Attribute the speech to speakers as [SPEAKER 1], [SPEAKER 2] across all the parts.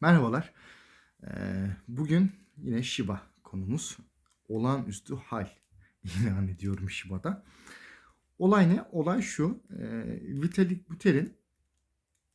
[SPEAKER 1] Merhabalar. Ee, bugün yine Shiba konumuz. Olağanüstü hal ilan ediyorum Shiba'da. Olay ne? Olay şu. E, Vitalik Buterin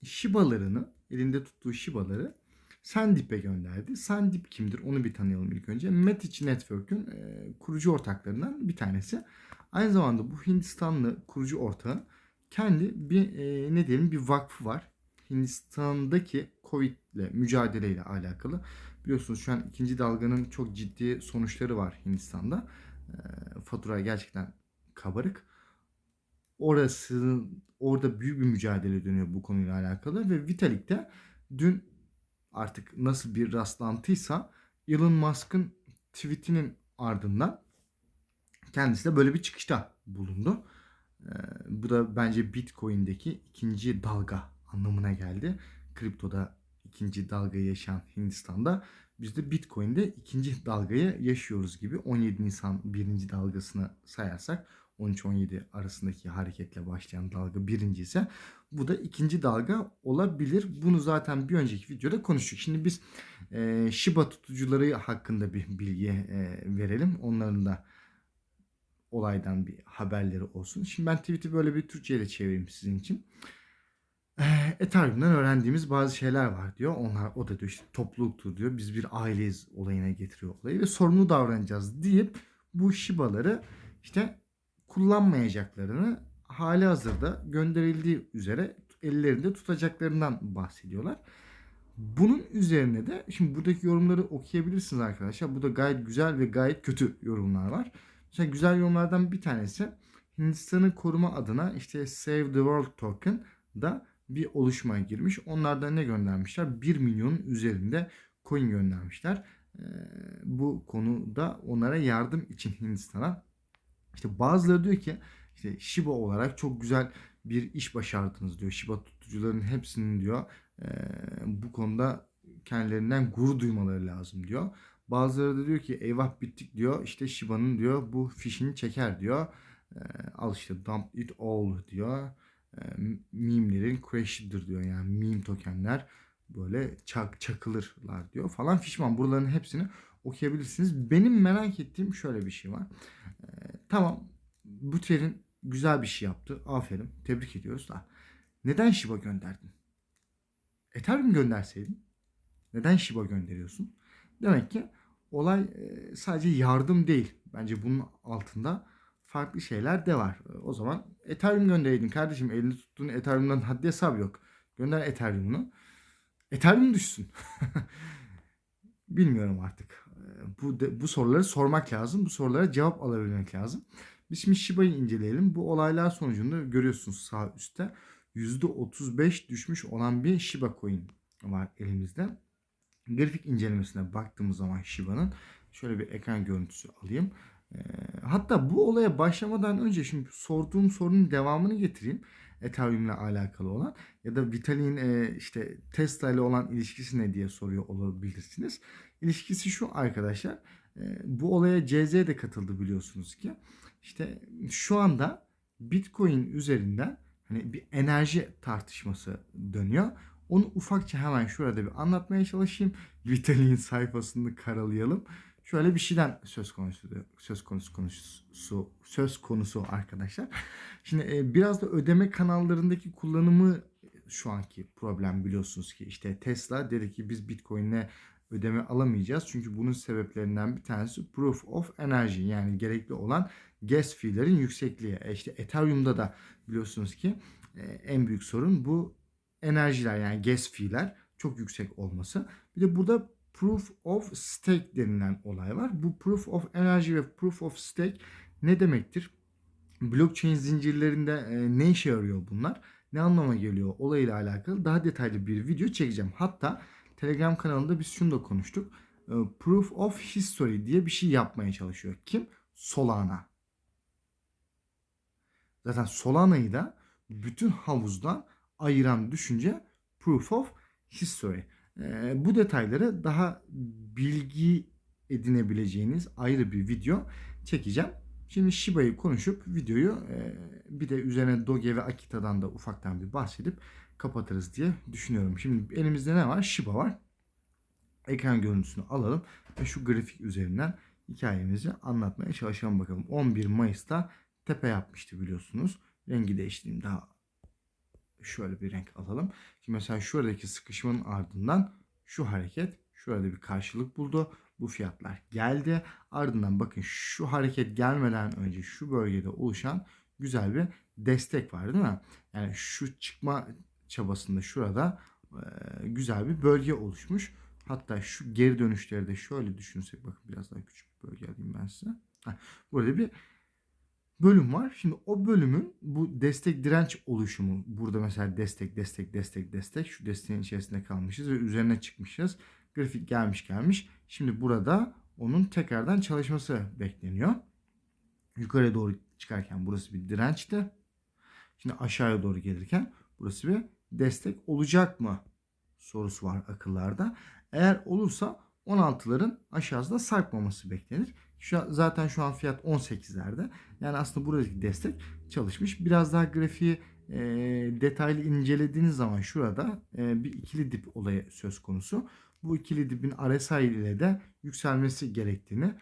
[SPEAKER 1] Shiba'larını, elinde tuttuğu Shiba'ları Sandip'e gönderdi. Sandip kimdir? Onu bir tanıyalım ilk önce. Matic Network'ün e, kurucu ortaklarından bir tanesi. Aynı zamanda bu Hindistanlı kurucu ortağı kendi bir e, ne diyelim bir vakfı var. Hindistan'daki Covid ile mücadeleyle alakalı. Biliyorsunuz şu an ikinci dalganın çok ciddi sonuçları var Hindistan'da. E, fatura gerçekten kabarık. Orası orada büyük bir mücadele dönüyor bu konuyla alakalı ve Vitalik de dün artık nasıl bir rastlantıysa Elon Musk'ın tweetinin ardından kendisi de böyle bir çıkışta bulundu. Ee, bu da bence Bitcoin'deki ikinci dalga anlamına geldi. Kriptoda ikinci dalgayı yaşayan Hindistan'da biz de Bitcoin'de ikinci dalgayı yaşıyoruz gibi 17 Nisan birinci dalgasını sayarsak 13-17 arasındaki hareketle başlayan dalga birinci ise bu da ikinci dalga olabilir. Bunu zaten bir önceki videoda konuştuk. Şimdi biz e, Shiba tutucuları hakkında bir bilgi e, verelim. Onların da olaydan bir haberleri olsun. Şimdi ben tweet'i böyle bir Türkçe'ye de çevireyim sizin için. Ethereum'dan öğrendiğimiz bazı şeyler var diyor. Onlar o da diyor işte topluluktur diyor. Biz bir aileyiz olayına getiriyor olayı ve sorumlu davranacağız deyip bu Shiba'ları işte kullanmayacaklarını hali hazırda gönderildiği üzere ellerinde tutacaklarından bahsediyorlar. Bunun üzerine de şimdi buradaki yorumları okuyabilirsiniz arkadaşlar. Burada gayet güzel ve gayet kötü yorumlar var. Mesela güzel yorumlardan bir tanesi Hindistan'ı koruma adına işte Save the World Token da bir oluşmaya girmiş. Onlardan ne göndermişler? 1 milyonun üzerinde coin göndermişler. Ee, bu konuda onlara yardım için Hindistan'a. İşte bazıları diyor ki işte Shiba olarak çok güzel bir iş başardınız diyor. Shiba tutucuların hepsinin diyor e, bu konuda kendilerinden gurur duymaları lazım diyor. Bazıları da diyor ki eyvah bittik diyor. İşte Shiba'nın diyor bu fişini çeker diyor. E, al işte dump it all diyor. E, mimlerin crash'idir diyor. Yani meme tokenler böyle çak çakılırlar diyor falan fişman. Buraların hepsini okuyabilirsiniz. Benim merak ettiğim şöyle bir şey var. E, tamam Buter'in güzel bir şey yaptı. Aferin. Tebrik ediyoruz da. Neden Shiba gönderdin? Ethereum gönderseydin. Neden Shiba gönderiyorsun? Demek ki olay sadece yardım değil. Bence bunun altında farklı şeyler de var. O zaman Ethereum göndereydin kardeşim. Elinde tuttuğun Ethereum'dan haddi hesabı yok. Gönder Ethereum'unu. Ethereum düşsün. Bilmiyorum artık. Bu bu soruları sormak lazım. Bu sorulara cevap alabilmek lazım. Biz şimdi Shiba'yı inceleyelim. Bu olaylar sonucunda görüyorsunuz sağ üstte %35 düşmüş olan bir Shiba coin var elimizde. Grafik incelemesine baktığımız zaman Shiba'nın şöyle bir ekran görüntüsü alayım. E, hatta bu olaya başlamadan önce şimdi sorduğum sorunun devamını getireyim. Ethereum ile alakalı olan ya da Vitalik'in e, işte Tesla ile olan ilişkisi ne diye soruyor olabilirsiniz. İlişkisi şu arkadaşlar. E, bu olaya CZ de katıldı biliyorsunuz ki. İşte şu anda Bitcoin üzerinden hani bir enerji tartışması dönüyor. Onu ufakça hemen şurada bir anlatmaya çalışayım. Vitalik'in sayfasını karalayalım. Şöyle bir şeyden söz konusu söz konusu konusu söz konusu arkadaşlar. Şimdi e, biraz da ödeme kanallarındaki kullanımı şu anki problem biliyorsunuz ki işte Tesla dedi ki biz Bitcoin'le ödeme alamayacağız. Çünkü bunun sebeplerinden bir tanesi proof of energy yani gerekli olan gas fee'lerin yüksekliği. E işte Ethereum'da da biliyorsunuz ki e, en büyük sorun bu enerjiler yani gas fee'ler çok yüksek olması. Bir de burada proof of stake denilen olay var. Bu proof of energy ve proof of stake ne demektir? Blockchain zincirlerinde e, ne işe yarıyor bunlar? Ne anlama geliyor olayla alakalı daha detaylı bir video çekeceğim. Hatta Telegram kanalında biz şunu da konuştuk. E, proof of history diye bir şey yapmaya çalışıyor. Kim? Solana. Zaten Solana'yı da bütün havuzdan ayıran düşünce proof of history. E, bu detayları daha bilgi edinebileceğiniz ayrı bir video çekeceğim. Şimdi Shiba'yı konuşup videoyu e, bir de üzerine Doge ve Akita'dan da ufaktan bir bahsedip kapatırız diye düşünüyorum. Şimdi elimizde ne var? Shiba var. Ekran görüntüsünü alalım ve şu grafik üzerinden hikayemizi anlatmaya çalışalım bakalım. 11 Mayıs'ta tepe yapmıştı biliyorsunuz. Rengi değiştireyim daha şöyle bir renk alalım. Şimdi mesela şuradaki sıkışmanın ardından şu hareket şurada bir karşılık buldu. Bu fiyatlar geldi. Ardından bakın şu hareket gelmeden önce şu bölgede oluşan güzel bir destek var değil mi? Yani şu çıkma çabasında şurada güzel bir bölge oluşmuş. Hatta şu geri dönüşleri de şöyle düşünsek bakın biraz daha küçük bir bölge alayım ben size. Heh, burada bir bölüm var. Şimdi o bölümün bu destek direnç oluşumu burada mesela destek destek destek destek şu desteğin içerisinde kalmışız ve üzerine çıkmışız. Grafik gelmiş gelmiş. Şimdi burada onun tekrardan çalışması bekleniyor. Yukarıya doğru çıkarken burası bir dirençti. Şimdi aşağıya doğru gelirken burası bir destek olacak mı sorusu var akıllarda. Eğer olursa 16'ların aşağısında sarkmaması beklenir. Şu an, zaten şu an fiyat 18'lerde. Yani aslında buradaki destek çalışmış. Biraz daha grafiği e, detaylı incelediğiniz zaman şurada e, bir ikili dip olayı söz konusu. Bu ikili dipin RSI ile de yükselmesi gerektiğini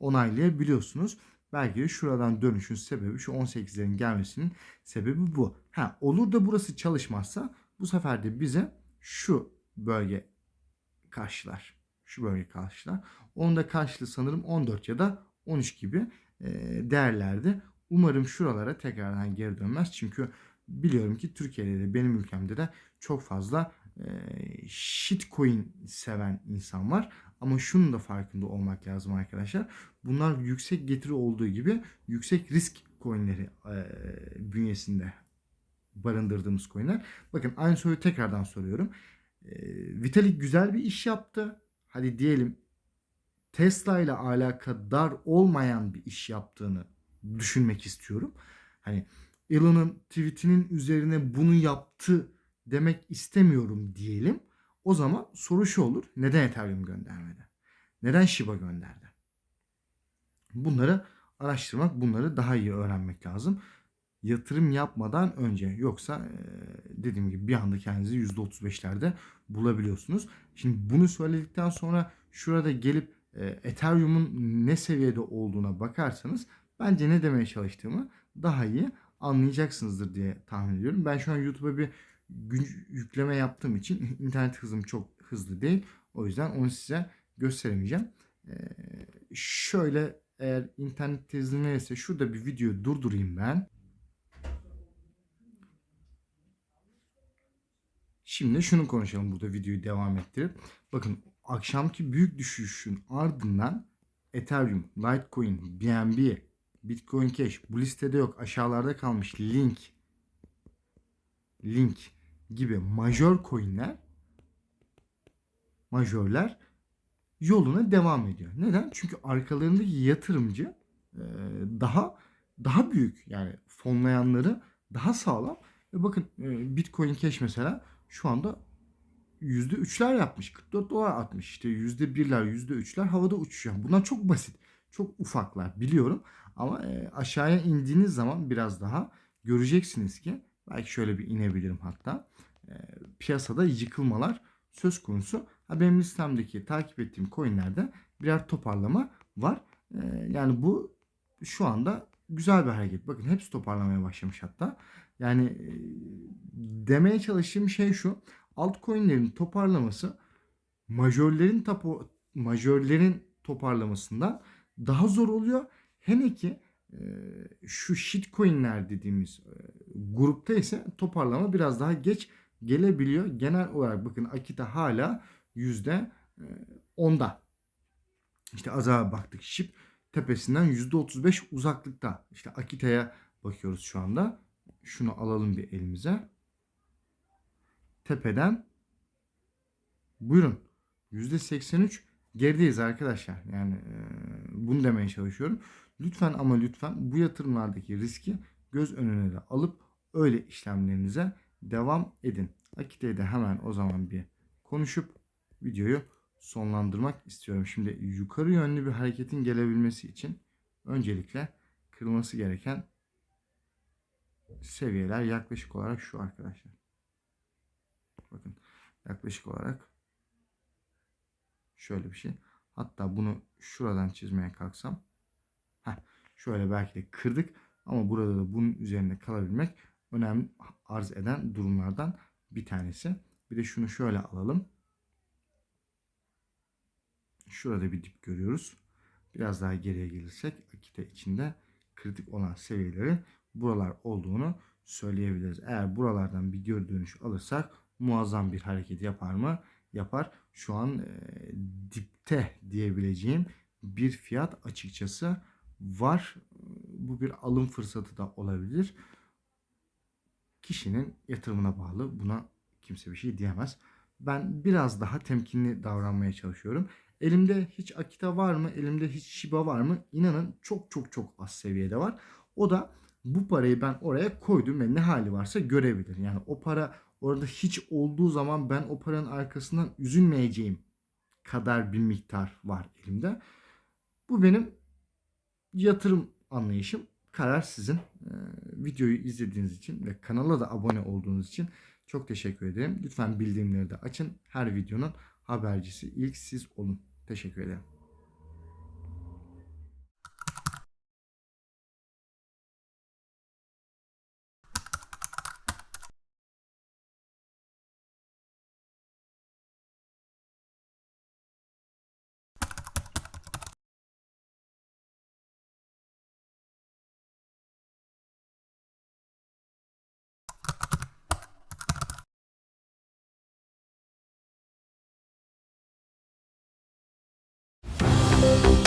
[SPEAKER 1] onaylayabiliyorsunuz. Belki de şuradan dönüşün sebebi şu 18'lerin gelmesinin sebebi bu. Ha, olur da burası çalışmazsa bu sefer de bize şu bölge karşılar. Şu bölge karşılar. Onun da karşılığı sanırım 14 ya da 13 gibi değerlerde. Umarım şuralara tekrardan geri dönmez. Çünkü biliyorum ki Türkiye'de de benim ülkemde de çok fazla shitcoin seven insan var. Ama şunun da farkında olmak lazım arkadaşlar. Bunlar yüksek getiri olduğu gibi yüksek risk coinleri bünyesinde barındırdığımız coinler. Bakın aynı soruyu tekrardan soruyorum. Vitalik güzel bir iş yaptı. Hadi diyelim Tesla ile alakadar olmayan bir iş yaptığını düşünmek istiyorum. Hani Elon'un tweetinin üzerine bunu yaptı demek istemiyorum diyelim. O zaman soru şu olur. Neden Ethereum göndermedi? Neden Shiba gönderdi? Bunları araştırmak, bunları daha iyi öğrenmek lazım. Yatırım yapmadan önce yoksa dediğim gibi bir anda kendinizi %35'lerde bulabiliyorsunuz. Şimdi bunu söyledikten sonra şurada gelip Ethereum'un ne seviyede olduğuna bakarsanız bence ne demeye çalıştığımı daha iyi anlayacaksınızdır diye tahmin ediyorum. Ben şu an YouTube'a bir yükleme yaptığım için internet hızım çok hızlı değil. O yüzden onu size gösteremeyeceğim. Ee, şöyle eğer internet hızlı neyse şurada bir videoyu durdurayım ben. Şimdi şunu konuşalım burada videoyu devam ettirip. Bakın akşamki büyük düşüşün ardından Ethereum, Litecoin, BNB, Bitcoin Cash bu listede yok. Aşağılarda kalmış Link, Link gibi majör coinler majörler yoluna devam ediyor. Neden? Çünkü arkalarındaki yatırımcı daha daha büyük yani fonlayanları daha sağlam. Ve bakın Bitcoin Cash mesela şu anda %3'ler yapmış. 44 dolar atmış. İşte %1'ler, %3'ler havada uçuşuyor. Bunlar çok basit. Çok ufaklar biliyorum. Ama aşağıya indiğiniz zaman biraz daha göreceksiniz ki belki şöyle bir inebilirim hatta. Piyasada yıkılmalar söz konusu. Ha benim listemdeki takip ettiğim coinlerde birer toparlama var. Yani bu şu anda güzel bir hareket. Bakın hepsi toparlamaya başlamış hatta. Yani demeye çalıştığım şey şu. Altcoin'lerin toparlaması majörlerin tapo, majörlerin toparlamasından daha zor oluyor. Hele ki şu shitcoin'ler dediğimiz grupta ise toparlama biraz daha geç gelebiliyor. Genel olarak bakın Akita hala yüzde onda. İşte az daha baktık şip tepesinden yüzde 35 uzaklıkta. İşte Akita'ya bakıyoruz şu anda. Şunu alalım bir elimize. Tepeden buyurun yüzde 83 gerideyiz arkadaşlar. Yani e, bunu demeye çalışıyorum. Lütfen ama lütfen bu yatırımlardaki riski göz önüne de alıp öyle işlemlerinize devam edin. Akite'yi de hemen o zaman bir konuşup videoyu sonlandırmak istiyorum. Şimdi yukarı yönlü bir hareketin gelebilmesi için öncelikle kırılması gereken seviyeler yaklaşık olarak şu arkadaşlar. Bakın yaklaşık olarak şöyle bir şey. Hatta bunu şuradan çizmeye kalksam heh, şöyle belki de kırdık ama burada da bunun üzerinde kalabilmek önemli arz eden durumlardan bir tanesi. Bir de şunu şöyle alalım. Şurada bir dip görüyoruz. Biraz daha geriye gelirsek akite içinde kritik olan seviyeleri buralar olduğunu söyleyebiliriz. Eğer buralardan bir geri dönüş alırsak muazzam bir hareket yapar mı? Yapar. Şu an e, dipte diyebileceğim bir fiyat açıkçası var. Bu bir alım fırsatı da olabilir. Kişinin yatırımına bağlı. Buna kimse bir şey diyemez. Ben biraz daha temkinli davranmaya çalışıyorum. Elimde hiç Akita var mı? Elimde hiç Shiba var mı? İnanın çok çok çok az seviyede var. O da bu parayı ben oraya koydum ve ne hali varsa görebilir. Yani o para orada hiç olduğu zaman ben o paranın arkasından üzülmeyeceğim kadar bir miktar var elimde. Bu benim yatırım anlayışım. Karar sizin. Ee, videoyu izlediğiniz için ve kanala da abone olduğunuz için çok teşekkür ederim. Lütfen bildirimleri de açın. Her videonun habercisi ilk siz olun. Teşekkür ederim. Bye.